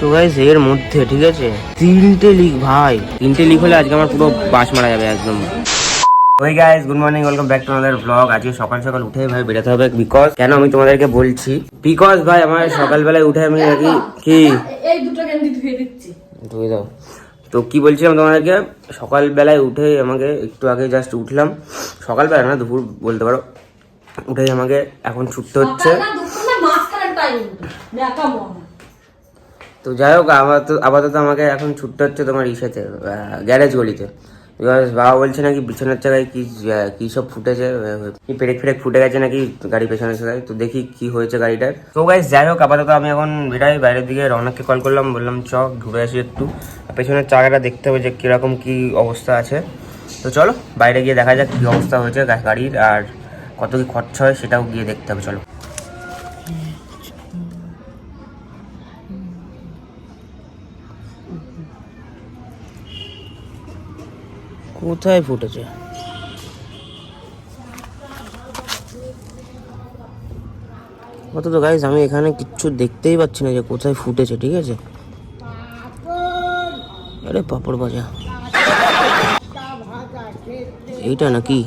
তো গাইস এর মধ্যে ঠিক আছে? তিনটে লিক ভাই। তিনটে লিক হলে আজকে আমার পুরো বাস মারা যাবে একদম। ওই guys good morning welcome back to আমাদের ব্লগ আজকে সকাল সকাল উঠে ভাই বেরোতে হবে বিকজ কেন আমি তোমাদেরকে বলছি? বিকজ ভাই আমার সকালবেলায় উঠে আমি নাকি কি? এই দুটো গেঞ্জি ধুয়ে দিচ্ছি। ধুয়ে দাও। তো কি বলছিলাম তোমাদেরকে? সকালবেলায় উঠে আমাকে একটু আগে জাস্ট উঠলাম। সকালবেলা না দুপুর বলতে পারো। উঠে আমাকে এখন ছুটতে হচ্ছে। তো যাই হোক, আপাতত আপাতত আমাকে এখন ছুটতে হচ্ছে তোমার ইসেতে গ্যারেজ গলিতে। বিকজ বাবা বলছে নাকি বিছানার জায়গায় কি কি সব ফুটেছে কি পেরেক ফেরেক ফুটে গেছে নাকি গাড়ি পেছনের সাথে, তো দেখি কি হয়েছে গাড়িটার। তো গাইজ যাই হোক, আপাতত আমি এখন বেরাই বাইরের দিকে রওনাকে কল করলাম, বললাম, চ, ঘুরে আসি একটু। পেছনের চাকাটা দেখতে হবে যে কীরকম কি অবস্থা আছে। তো চলো, বাইরে গিয়ে দেখা যাক কি অবস্থা হয়েছে গাড়ির, আর কত কি খরচা হয় সেটাও গিয়ে দেখতে হবে, চলো। কোথায় ফুটেছে? অত তো গাইজ আমি এখানে কিচ্ছু দেখতেই পাচ্ছি না যে কোথায় ফুটেছে, ঠিক আছে? আরে পাপড় ভাজা। এইটা নাকি?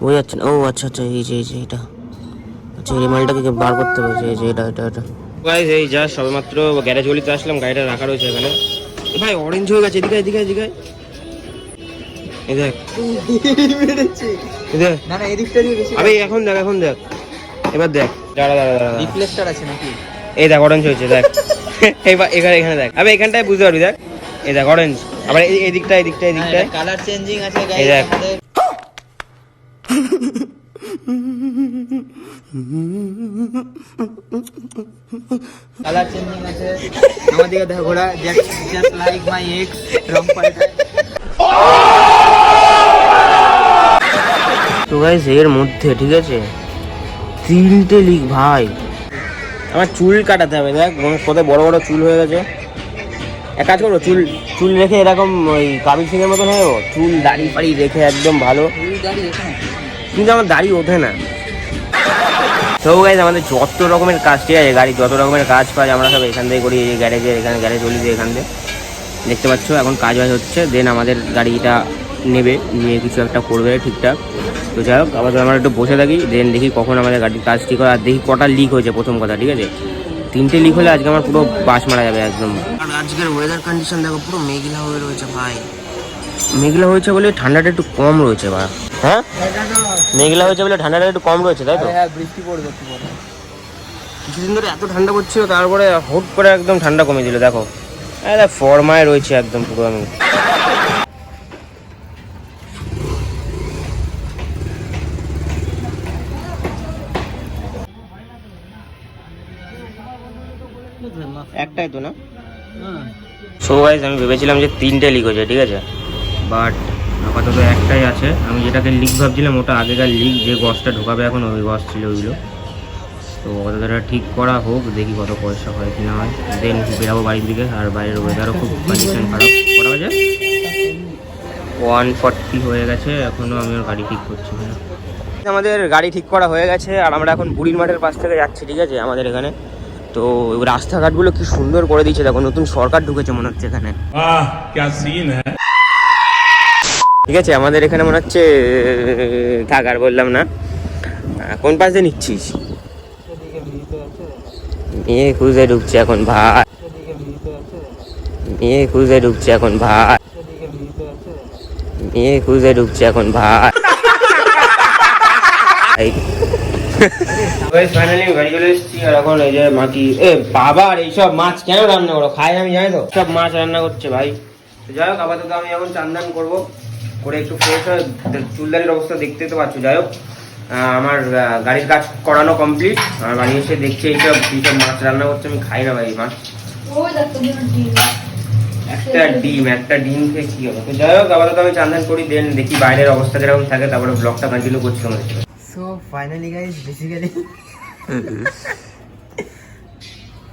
বোঝা যাচ্ছে না। ও আচ্ছা আচ্ছা এই যে এই যে, এটা। আচ্ছা এই মালটাকে বার করতে হবে এই যে, এটা এটা এটা। গাইজ এই যা সবেমাত্র গ্যারেজ গলিতে আসলাম, গাড়িটা রাখা রয়েছে এখানে। ভাই অরেঞ্জ হয়ে গেছে এদিকে এদিকে এদিকে এই দেখ। দেখ। না না এদিকটা দিয়ে বেশি আবে এখন দেখ এখন দেখ। এবার দেখ। দাঁড়া দাঁড়া দাঁড়া দাঁড়া। আছে নাকি? এই দেখ অরেঞ্জ হয়েছে দেখ। এবার এখানে এখানে দেখ। আবে এখানটায় বুঝতে পারবি দেখ। এই দেখ অরেঞ্জ আবার এই- এই দিকটা এই দিকটা কালার চেঞ্জিং আছে এই দেখ। কালার চেঞ্জিং আছে। আমাদের দেখো ঘোড়া জাস্ট লাইক মাই এক্স রং পাল্টায় তো গাইস এর মধ্যে ঠিক আছে? তিনটে লিক ভাই। আমার চুল কাটাতে হবে দেখ মনে- কত বড় বড় চুল হয়ে গেছে। এক কাজ করব চুল চুল রেখে এরকম ওই কাবিল সিং এর মতন হয়ে চুল দাড়ি ফাড়ি রেখে একদম ভালো। কিন্তু আমার দাড়ি ওঠে না। তো গাইজ আমাদের যত রকমের কাজ ঠিক আছে গাড়ি যত রকমের কাজ ফাজ আমরা সব এখান থেকে করি এই গ্যারেজে এখানে গ্যারেজ বলি যে এখান থেকে। দেখতে পাচ্ছ এখন কাজ বাজ হচ্ছে দেন আমাদের গাড়িটা নেবে নিয়ে কিছু একটা করবে ঠিকঠাক। তো যাই হোক আবার আমরা একটু বসে থাকি দেন দেখি কখন আমাদের গাড়ির কাজ ঠিক হয় আর দেখি কটা লিক হয়েছে প্রথম কথা ঠিক আছে? তিনটে লিক হলে আজকে আমার পুরো বাস মারা যাবে একদম। আর আজকের ওয়েদার কন্ডিশন দেখো পুরো মেঘলা হয়ে রয়েছে ভাই। মেঘলা হয়েছে বলে ঠান্ডাটা একটু কম রয়েছে বা হ্যাঁ? মেঘলা হয়েছে বলে ঠান্ডাটা একটু কম রয়েছে তাই তো? হ্যাঁ বৃষ্টি পড়বে একটু পরে। কিছুদিন ধরে এত ঠান্ডা পড়ছিল তারপরে হুট করে একদম ঠান্ডা কমে দিল দেখো। আরে ফরমায় রয়েছে একদম পুরো আমি। একটাই তো না? সো গাইজ আমি ভেবেছিলাম যে তিনটে লিক হয়েছে ঠিক আছে? বাট আপাতত একটাই আছে। আমি যেটাকে লিক ভাবছিলাম ওটা আগেকার লিক যে গসটা ঢোকাবে এখন ওই গস ছিল ওইগুলো। তো অতটা ঠিক করা হোক দেখি কত পয়সা হয় কি না হয়। দেন বেরাবো বাড়ির দিকে আর বাইরের ওয়েদারও খুব কন্ডিশন খারাপ। করা যায় ওয়ান ফর্টি হয়ে গেছে এখনও আমি ওর গাড়ি ঠিক করছি না। আমাদের গাড়ি ঠিক করা হয়ে গেছে আর আমরা এখন বুড়ির মাঠের পাশ থেকে যাচ্ছি ঠিক আছে আমাদের এখানে। তো রাস্তাঘাটগুলো কি সুন্দর করে দিয়েছে দেখো নতুন সরকার ঢুকেছে মনে হচ্ছে এখানে। ঠিক আছে? আমাদের এখানে মনে হচ্ছে থাক, আর বললাম না। কোন পাশ দিয়ে নিচ্ছিস? মেয়ে খুঁজে ঢুকছে এখন, ভাই। মেয়ে খুঁজে ঢুকছে এখন, ভাই। মেয়ে খুঁজে ঢুকছে এখন, ভাই। ফাইনালি যে মাটি, এ বাবার এইসব মাছ কেন রান্না করো? খাই আমি, জানি তো? সব মাছ রান্না করছে, ভাই। যাই হোক, আপাতত আমি এখন চান্দান করব। করে একটু ফ্রেশ হয়ে চুলদারির অবস্থা দেখতে তো পাচ্ছ। যাই হোক আমার গাড়ির কাজ করানো কমপ্লিট আর বাড়ি এসে দেখছি এইসব এইসব মাছ রান্না করছে আমি খাই না ভাই মাছ। ওই দেখ তুমি ডিম। একটা ডিম একটা ডিম খেয়ে কি হবে? তো যাই হোক আপাতত আমি চান্দান করি দেন দেখি বাইরের অবস্থা কীরকম থাকে তারপরে ব্লগটা কন্টিনিউ করছি আমাদের সো ফাইনালি গাইস বেসিক্যালি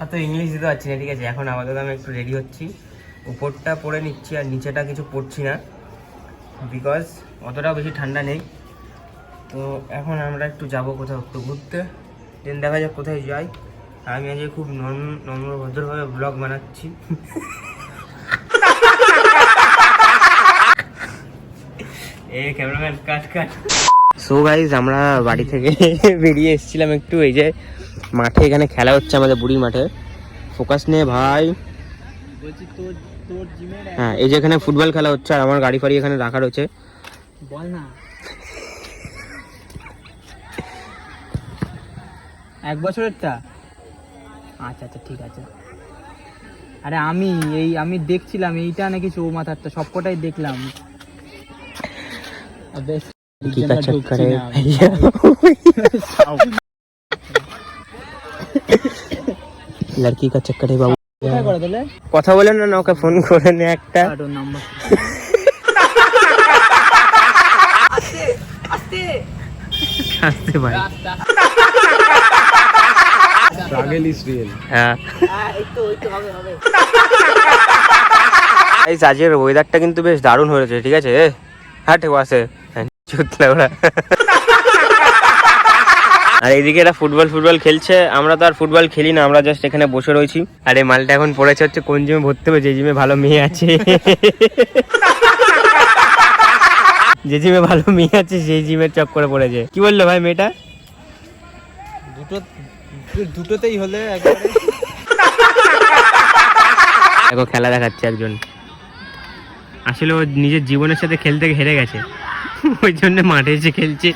অত ইংলিশ দিতে পারছি না ঠিক আছে? এখন আপাতত আমি একটু রেডি হচ্ছি। উপরটা পরে নিচ্ছি আর নিচেটা কিছু পড়ছি না। বিকজ অতটাও বেশি ঠান্ডা নেই। তো এখন আমরা একটু যাব কোথাও একটু ঘুরতে। দেন দেখা যাক কোথায় যাই। আমি আজকে খুব নম্র- ভদ্রভাবে ব্লগ বানাচ্ছি। এ cameraman cut cut. So guys আমরা বাড়ি থেকে বেরিয়ে এসেছিলাম একটু, এই যে মাঠে এখানে খেলা হচ্ছে আমাদের বুড়ির মাঠে। ফোকাস নে ভাই। বলছি তোর হ্যাঁ এই যে এখানে ফুটবল খেলা হচ্ছে আর আমার গাড়ি ফাড়ি এখানে রাখা রয়েছে। বল না। এক বছরেরটা? আচ্ছা আচ্ছা ঠিক আছে। আরে আমি এই আমি দেখছিলাম এইটা নাকি চৌমাথারটা সবকটাই দেখলাম। আবে, কি জায়গা কাচক ঢুকছি করে? না। ভাইয়া লড়কি কা চক্কর है করে দিলে? কথা বলেন না ওকে ফোন করে নে একটা। হ্যাঁ। এই আজকের ওয়েদারটা কিন্তু বেশ দারুণ হয়েছে ঠিক আছে? হ্যাঁ ঠিক আছে। ওরা আর এইদিকে এরা ফুটবল ফুটবল খেলছে। আমরা তো আর ফুটবল খেলি না আমরা জাস্ট এখানে বসে রয়েছি। আর এই মালটা এখন পড়েছে হচ্ছে কোন জিমে ভর্তি হবে? যে জিমে ভালো মেয়ে আছে। যে জিমে ভালো মেয়ে আছে সেই জিমের চক্করে পড়েছে। কি বলল ভাই মেয়েটা? দুটো দুটোতেই হলে দেখো খেলা দেখাচ্ছে একজন। আসলে ও নিজের জীবনের সাথে খেলতে হেরে গেছে। ওই জন্য মাঠে এসে খেলছে।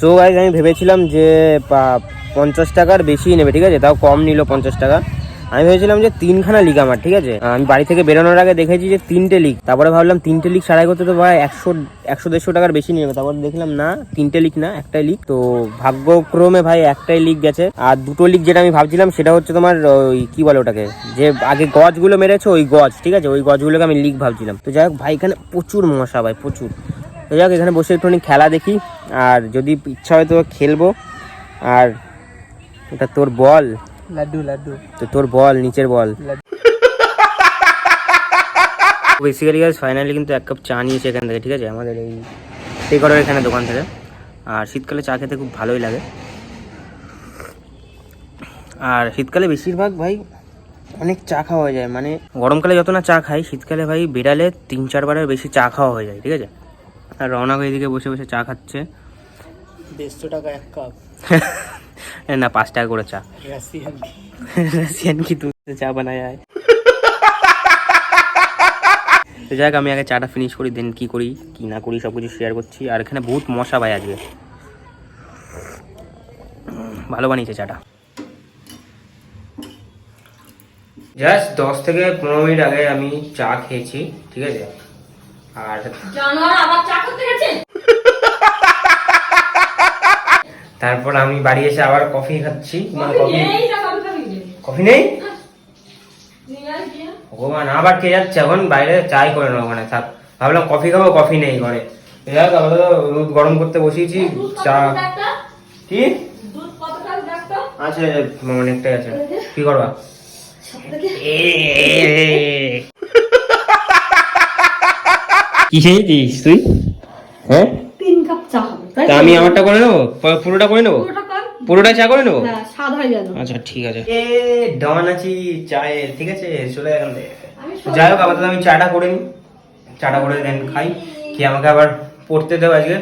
তো গাইজ আমি ভেবেছিলাম যে পঞ্চাশ টাকার বেশি নেবে, ঠিক আছে? তাও কম নিল পঞ্চাশ টাকা। আমি ভেবেছিলাম যে, তিনখানা লিগ আমার, ঠিক আছে? আমি বাড়ি থেকে বেরোনোর আগে দেখেছি যে, তিনটে লিগ তারপরে ভাবলাম, তিনটে লিগ সারাই করতে তো ভাই একশো একশো দেড়শো টাকার বেশি নেবে। তারপরে দেখলাম, না, তিনটে লিগ না, একটাই লিগ তো ভাগ্যক্রমে ভাই একটাই লিগ গেছে। আর দুটো লিগ যেটা আমি ভাবছিলাম, সেটা হচ্ছে তোমার ওই, কি বলে ওটাকে? যে, আগে গজগুলো মেরেছে, ওই গজ, ঠিক আছে? ওই গজগুলোকে আমি লিগ ভাবছিলাম। তো যাই হোক, ভাই, এখানে প্রচুর মশা, ভাই, প্রচুর। তো যাই হোক এখানে বসে একটুখানি খেলা দেখি। আর যদি ইচ্ছা হয় তো খেলব। আর এটা তোর বল। লাড্ডু লাড্ডু। তো তোর বল নিচের বল। বেসিক্যালি গাছ ফাইনালি কিন্তু এক কাপ চা নিয়েছে এখান থেকে ঠিক আছে? আমাদের এই টেকরের এখানে দোকান থেকে। আর শীতকালে চা খেতে খুব ভালোই লাগে। আর শীতকালে বেশিরভাগ ভাই অনেক চা খাওয়া হয়ে যায়। মানে গরমকালে যত না চা খাই শীতকালে ভাই বেড়ালে তিন চারবারের বেশি চা খাওয়া হয়ে যায় ঠিক আছে? আর রওনা এদিকে বসে বসে চা খাচ্ছে। দেড়শো টাকা এক কাপ। না পাঁচ টাকা করে চা। রাশিয়ান রাশিয়ান কি তুমি চা বানায় আয়। তো যাক আমি আগে চাটা ফিনিশ করি দেন কি করি কি না করি সব কিছু শেয়ার করছি। আর এখানে বহুত মশা ভাই আজকে। ভালো বানিয়েছে চাটা। জাস্ট দশ থেকে পনেরো মিনিট আগে আমি চা খেয়েছি ঠিক আছে? আর জানোয়ার আবার চা করতে গেছে তারপর আমি বাড়ি এসে আবার কফি খাচ্ছি। মানে কফি এই না? কফি নেই। ভগবান আবার কে যাচ্ছে? এখন বাইরে চাই করে নেব ওখানে থাক। ভাবলাম কফি খাব কফি নেই ঘরে। যাক আপাতত দুধ গরম করতে বসিয়েছি চা? কি? আছে অনেকটাই আছে। কি করবা? এ কি খেয়েছিস তুই? হ্যাঁ? তিন কাপ চা হবে তা আমি আমারটা করে নেব? পুরোটা করে নেব? পুরোটা চা করে নেব? হ্যাঁ, স্বাদ হয় যেন। আচ্ছা ঠিক আছে। এ ডন আছি চায়ে ঠিক আছে? চলে তো যাই হোক আপাতত আমি চাটা করে নিই। চাটা করে দেন খাই। কি আমাকে আবার পড়তে দেবো আজকে?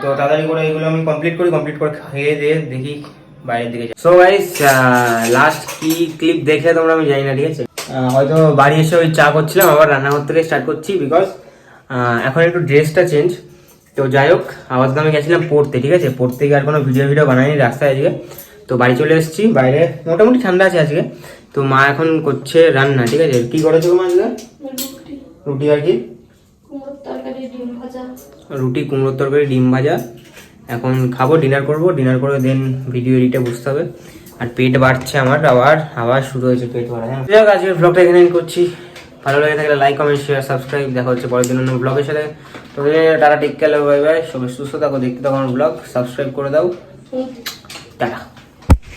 তো তাড়াতাড়ি করে এগুলো আমি কমপ্লিট করি কমপ্লিট করে খেয়ে দিয়ে দেখি বাইরের দিকে সো গাইস লাস্ট কি ক্লিপ দেখে তোমরা আমি জানি না ঠিক আছে? হয়তো বাড়ি এসে ওই চা করছিলাম আবার রান্নাঘর থেকে স্টার্ট করছি বিকজ এখন একটু ড্রেসটা চেঞ্জ তো যাই হোক আবার তো আমি গেছিলাম পড়তে ঠিক আছে? পড়তে গিয়ে আর কোনো ভিডিও ভিডিও বানাইনি রাস্তায় আজকে। তো বাড়ি চলে এসেছি বাইরে মোটামুটি ঠান্ডা আছে আজকে। তো মা এখন করছে রান্না ঠিক আছে? কি করেছ মা আজকে? রুটি, রুটি আর কি। রুটি কুমড়োর তরকারি ডিম ভাজা। এখন খাব ডিনার করব। ডিনার করে দেন ভিডিও এডিটে বসতে হবে। আর পেট বাড়ছে আমার, আবার আবার শুরু হয়েছে পেট বাড়া হ্যাঁ ব্লগটা এখানে করছি। ভালো লাগে থাকলে লাইক কমেন্ট শেয়ার সাবস্ক্রাইব দেখা হচ্ছে পরের দিন অন্য ব্লগের সাথে। তো টাটা টেক বাই বাই সবাই সুস্থ থাকো, দেখতে থাকো আমার ব্লগ সাবস্ক্রাইব করে দাও। টাটা।